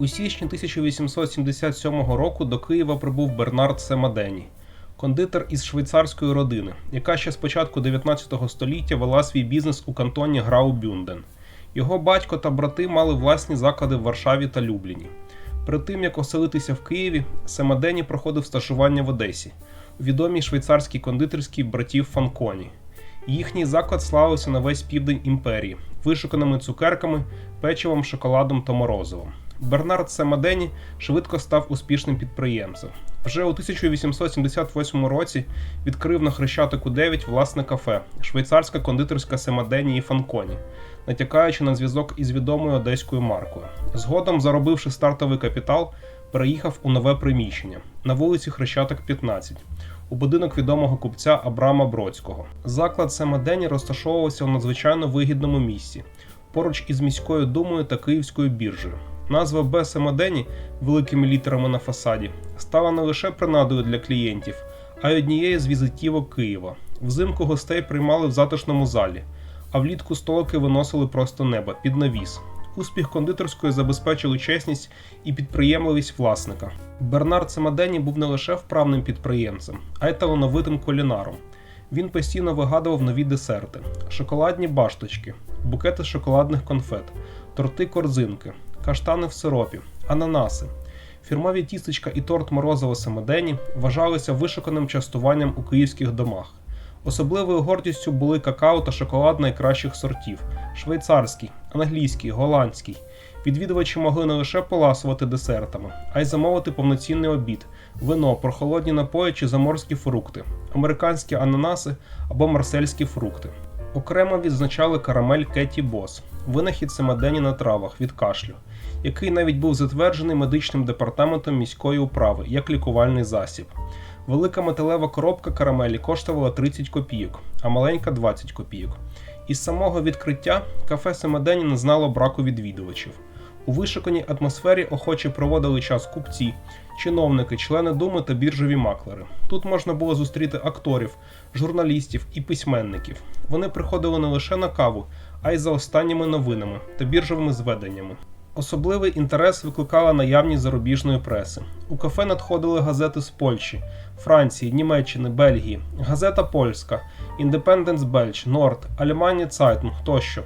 У січні 1877 року до Києва прибув Бернард Семадені, кондитер із швейцарської родини, яка ще з початку 19 століття вела свій бізнес у кантоні Граубюнден. Його батько та брати мали власні заклади в Варшаві та Любліні. Перед тим як оселитися в Києві, Семадені проходив стажування в Одесі у відомій швейцарській кондитерській братів Фанконі. Їхній заклад славився на весь південь імперії, вишуканими цукерками, печивом, шоколадом та морозивом. Бернард Семадені швидко став успішним підприємцем. Вже у 1878 році відкрив на Хрещатику 9 власне кафе швейцарська кондитерська Семадені і Фанконі, натякаючи на зв'язок із відомою одеською маркою. Згодом, заробивши стартовий капітал, переїхав у нове приміщення на вулиці Хрещатик 15 у будинок відомого купця Абрама Бродського. Заклад Семадені розташовувався у надзвичайно вигідному місці поруч із міською думою та київською біржею. Назва Б. Семадені великими літерами на фасаді стала не лише принадою для клієнтів, а й однією з візитівок Києва. Взимку гостей приймали в затишному залі, а влітку столики виносили просто неба під навіс. Успіх кондитерської забезпечили чесність і підприємливість власника. Бернард Семадені був не лише вправним підприємцем, а й талановитим кулінаром. Він постійно вигадував нові десерти: шоколадні башточки, букети шоколадних конфет, торти корзинки, каштани в сиропі, ананаси. Фірмові тістечка і торт морозиво Семадені вважалися вишуканим частуванням у київських домах. Особливою гордістю були какао та шоколад найкращих сортів: швейцарський, англійський, голландський. Відвідувачі могли не лише поласувати десертами, а й замовити повноцінний обід, вино, прохолодні напої чи заморські фрукти, американські ананаси або марсельські фрукти. Окремо відзначали карамель Кеті Бос, винахід Семадені на травах від кашлю, який навіть був затверджений медичним департаментом міської управи як лікувальний засіб. Велика металева коробка карамелі коштувала 30 копійок, а маленька 20 копійок. Із самого відкриття кафе Семадені не знало браку відвідувачів. У вишуканій атмосфері охоче проводили час купці, чиновники, члени думи та біржові маклери. Тут можна було зустріти акторів, журналістів і письменників. Вони приходили не лише на каву, а й за останніми новинами та біржовими зведеннями. Особливий інтерес викликала наявність зарубіжної преси. У кафе надходили газети з Польщі, Франції, Німеччини, Бельгії, газета Польська, Індепенденс Бельч, Норд, Альмані Цайтунг тощо.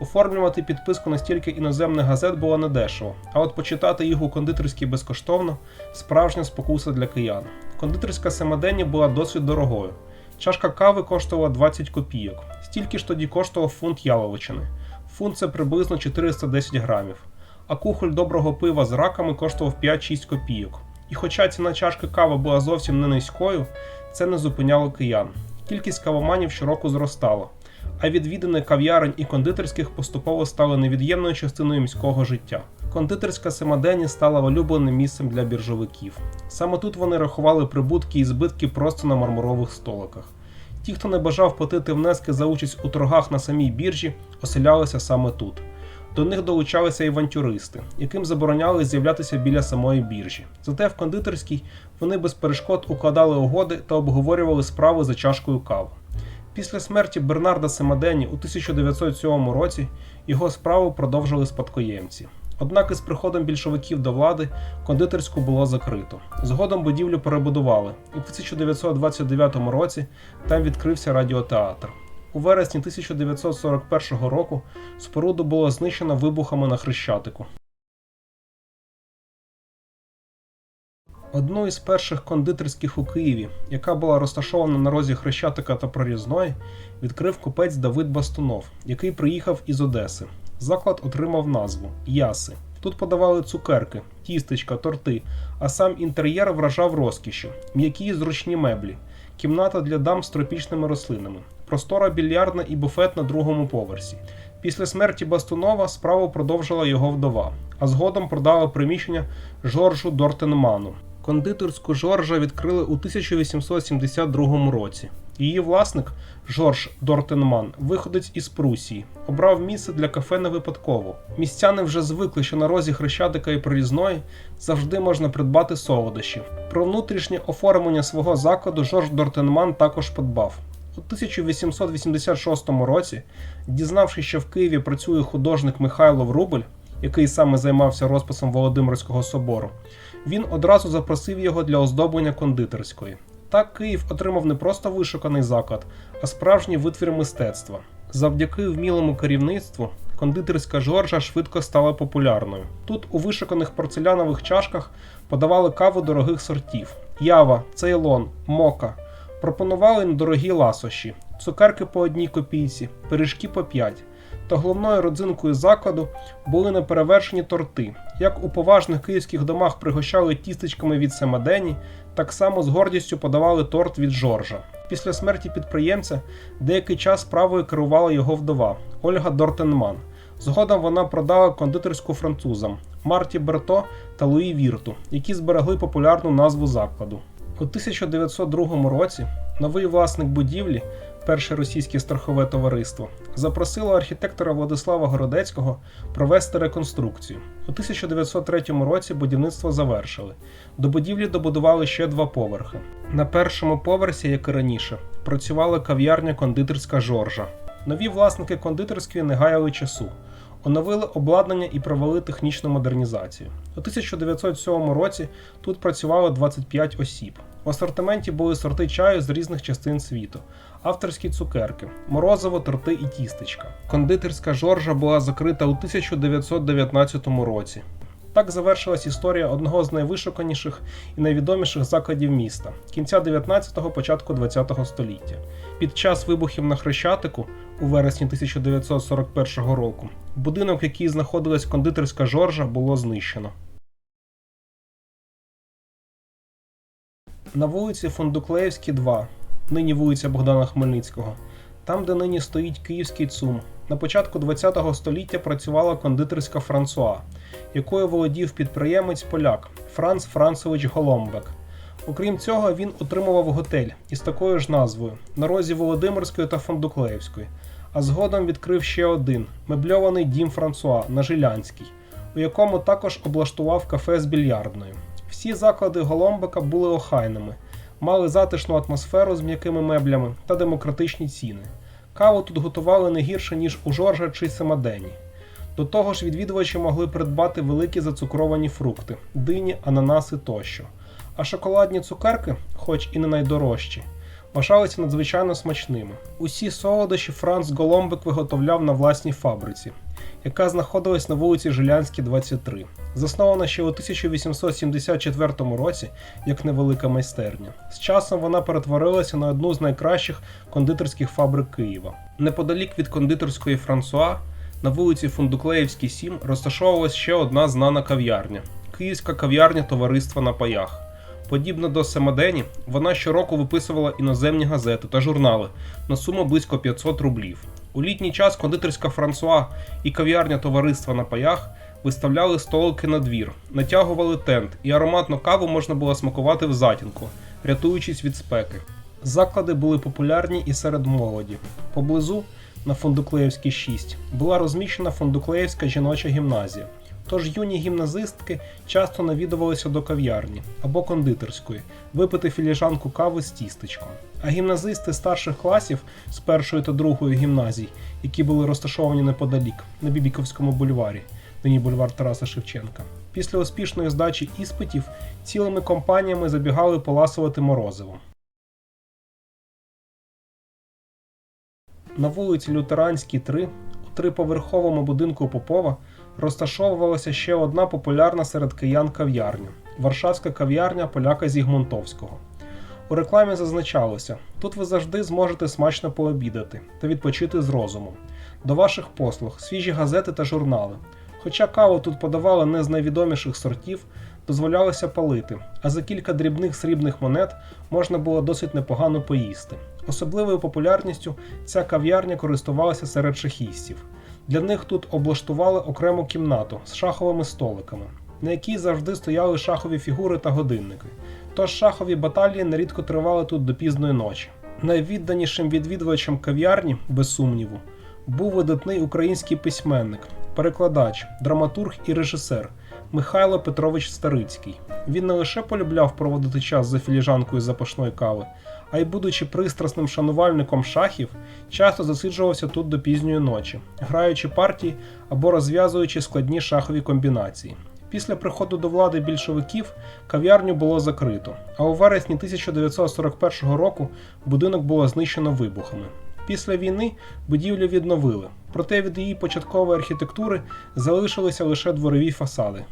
Оформлювати підписку на стільки іноземних газет було недешево, а от почитати їх у кондитерській безкоштовно справжня спокуса для киян. Кондитерська Семадені була досить дорогою. Чашка кави коштувала 20 копійок, стільки ж тоді коштував фунт яловичини. Фунт це приблизно 410 грамів. А кухоль доброго пива з раками коштував 5-6 копійок. І хоча ціна чашки кави була зовсім не низькою, це не зупиняло киян. Кількість кавоманів щороку зростала, а відвідини кав'ярень і кондитерських поступово стали невід'ємною частиною міського життя. Кондитерська Семадені стала улюбленим місцем для біржовиків. Саме тут вони рахували прибутки і збитки просто на мармурових столиках. Ті, хто не бажав платити внески за участь у торгах на самій біржі, оселялися саме тут. До них долучалися авантюристи, яким забороняли з'являтися біля самої біржі. Зате в кондитерській вони без перешкод укладали угоди та обговорювали справи за чашкою кави. Після смерті Бернарда Семадені у 1907 році його справу продовжили спадкоємці. Однак із приходом більшовиків до влади кондитерську було закрито. Згодом будівлю перебудували, і в 1929 році там відкрився радіотеатр. У вересні 1941 року споруду було знищено вибухами на Хрещатику. Одну із перших кондитерських у Києві, яка була розташована на розі Хрещатика та Прорізної, відкрив купець Давид Бастунов, який приїхав із Одеси. Заклад отримав назву Яси. Тут подавали цукерки, тістечка, торти, а сам інтер'єр вражав розкішю, м'які й зручні меблі, кімната для дам з тропічними рослинами, простора більярдна і буфет на другому поверсі. Після смерті Бастунова справу продовжила його вдова, а згодом продала приміщення Жоржу Дортенману. Кондитерську Жоржа відкрили у 1872 році. Її власник Жорж Дортенман, виходець із Прусії, обрав місце для кафе не випадково. Містяни вже звикли, що на розі Хрещатика і Прорізної завжди можна придбати солодощі. Про внутрішнє оформлення свого закладу Жорж Дортенман також подбав. У 1886 році, дізнавшись, що в Києві працює художник Михайло Врубель, який саме займався розписом Володимирського собору, він одразу запросив його для оздоблення кондитерської. Так Київ отримав не просто вишуканий заклад, а справжній витвір мистецтва. Завдяки вмілому керівництву кондитерська Жоржа швидко стала популярною. Тут у вишуканих порцелянових чашках подавали каву дорогих сортів: ява, цейлон, мока. Пропонували недорогі ласощі, цукерки по одній копійці, пиріжки по 5. Та головною родзинкою закладу були неперевершені торти. Як у поважних київських домах пригощали тістечками від Семадені, так само з гордістю подавали торт від Жоржа. Після смерті підприємця деякий час справою керувала його вдова Ольга Дортенман. Згодом вона продала кондитерську французам Марті Берто та Луї Вірту, які зберегли популярну назву закладу. У 1902 році новий власник будівлі, перше російське страхове товариство, запросило архітектора Владислава Городецького провести реконструкцію. У 1903 році будівництво завершили. До будівлі добудували ще два поверхи. На першому поверсі, як і раніше, працювала кав'ярня кондитерська Жоржа. Нові власники кондитерської не гаяли часу. Оновили обладнання і провели технічну модернізацію. У 1907 році тут працювало 25 осіб. В асортименті були сорти чаю з різних частин світу, авторські цукерки, морозиво, торти і тістечка. Кондитерська Жоржа була закрита у 1919 році. Так завершилась історія одного з найвишуканіших і найвідоміших закладів міста кінця 19-го, початку 20-го століття. Під час вибухів на Хрещатику у вересні 1941 року будинок, в який знаходилась кондитерська Жоржа, було знищено. На вулиці Фундуклеївській, 2, нині вулиця Богдана Хмельницького, там, де нині стоїть Київський ЦУМ, на початку ХХ століття працювала кондитерська Франсуа, якою володів підприємець поляк Франц Францевич Голомбек. Окрім цього, він утримував готель із такою ж назвою на розі Володимирської та Фондуклеївської, а згодом відкрив ще один мебльований дім Франсуа на Жилянській, у якому також облаштував кафе з більярдною. Всі заклади Голомбека були охайними, мали затишну атмосферу з м'якими меблями та демократичні ціни. Каву тут готували не гірше, ніж у Жоржа чи Семадені. До того ж, відвідувачі могли придбати великі зацукровані фрукти, дині, ананаси тощо. А шоколадні цукерки, хоч і не найдорожчі, вважалися надзвичайно смачними. Усі солодощі Франц Голомбик виготовляв на власній фабриці, яка знаходилась на вулиці Жилянській, 23. Заснована ще у 1874 році як невелика майстерня. З часом вона перетворилася на одну з найкращих кондитерських фабрик Києва. Неподалік від кондитерської Франсуа на вулиці Фундуклеївській, 7 розташовувалась ще одна знана кав'ярня Київська кав'ярня Товариства на паях. Подібно до Семадені, вона щороку виписувала іноземні газети та журнали на суму близько 500 рублів. У літній час кондитерська Франсуа і кав'ярня Товариства на паях виставляли столики на двір, натягували тент, і ароматну каву можна було смакувати в затінку, рятуючись від спеки. Заклади були популярні і серед молоді. Поблизу, на Фондуклеївській 6, була розміщена Фондуклеївська жіноча гімназія. Тож юні гімназистки часто навідувалися до кав'ярні або кондитерської випити філіжанку кави з тістечком. А гімназисти старших класів з першої та другої гімназій, які були розташовані неподалік на Бібіковському бульварі, нині бульвар Тараса Шевченка, після успішної здачі іспитів цілими компаніями забігали поласувати морозиво. На вулиці Лютеранській, 3, у триповерховому будинку Попова розташовувалася ще одна популярна серед киян кав'ярня Варшавська кав'ярня поляка Зігмунтовського. У рекламі зазначалося: тут ви завжди зможете смачно пообідати та відпочити з розумом. До ваших послуг свіжі газети та журнали. Хоча каву тут подавали не з найвідоміших сортів, дозволялося палити, а за кілька дрібних срібних монет можна було досить непогано поїсти. Особливою популярністю ця кав'ярня користувалася серед шахістів. Для них тут облаштували окрему кімнату з шаховими столиками, на якій завжди стояли шахові фігури та годинники. Тож шахові баталії нерідко тривали тут до пізної ночі. Найвідданішим відвідувачем кав'ярні, без сумніву, був видатний український письменник, перекладач, драматург і режисер Михайло Петрович Старицький. Він не лише полюбляв проводити час за філіжанкою запашної кави, а й, будучи пристрасним шанувальником шахів, часто засиджувався тут до пізньої ночі, граючи партії або розв'язуючи складні шахові комбінації. Після приходу до влади більшовиків кав'ярню було закрито, а у вересні 1941 року будинок було знищено вибухами. Після війни будівлю відновили, проте від її початкової архітектури залишилися лише дворові фасади.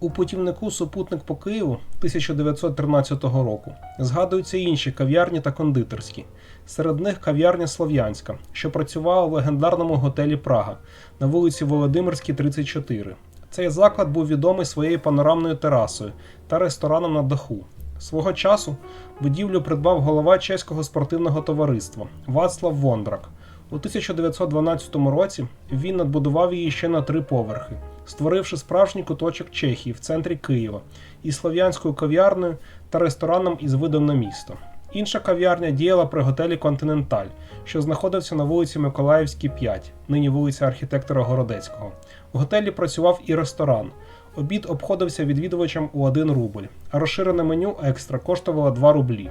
У путівнику Супутник по Києву 1913 року згадуються інші кав'ярні та кондитерські. Серед них кав'ярня Слов'янська, що працювала в легендарному готелі Прага на вулиці Володимирській, 34. Цей заклад був відомий своєю панорамною терасою та рестораном на даху. Свого часу будівлю придбав голова чеського спортивного товариства Вацлав Вондрак. У 1912 році він надбудував її ще на три поверхи, створивши справжній куточок Чехії в центрі Києва із слов'янською кав'ярнею та рестораном із видом на місто. Інша кав'ярня діяла при готелі Континенталь, що знаходився на вулиці Миколаївській, 5, нині вулиця архітектора Городецького. В готелі працював і ресторан. Обід обходився відвідувачам у 1 рубль, а розширене меню екстра коштувало 2 рублі.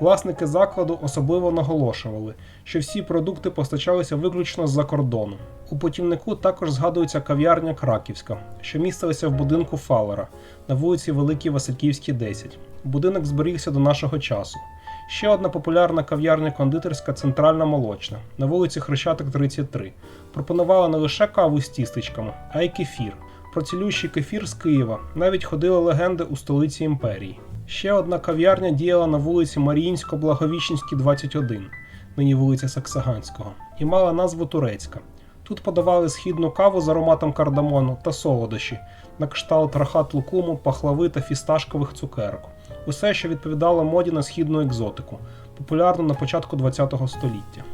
Власники закладу особливо наголошували, що всі продукти постачалися виключно з-за кордону. У путівнику також згадується кав'ярня Краківська, що містилася в будинку Фалера на вулиці Великій Васильківській, 10. Будинок зберігся до нашого часу. Ще одна популярна кав'ярня кондитерська центральна молочна на вулиці Хрещатик 33. Пропонувала не лише каву з тістечками, а й кефір. Про цілющий кефір з Києва навіть ходили легенди у столиці імперії. Ще одна кав'ярня діяла на вулиці Маріїнсько-Благовіщенській, 21, нині вулиця Саксаганського, і мала назву Турецька. Тут подавали східну каву з ароматом кардамону та солодощі, на кшталт рахат лукуму, пахлави та фісташкових цукерок. Усе, що відповідало моді на східну екзотику, популярну на початку ХХ століття.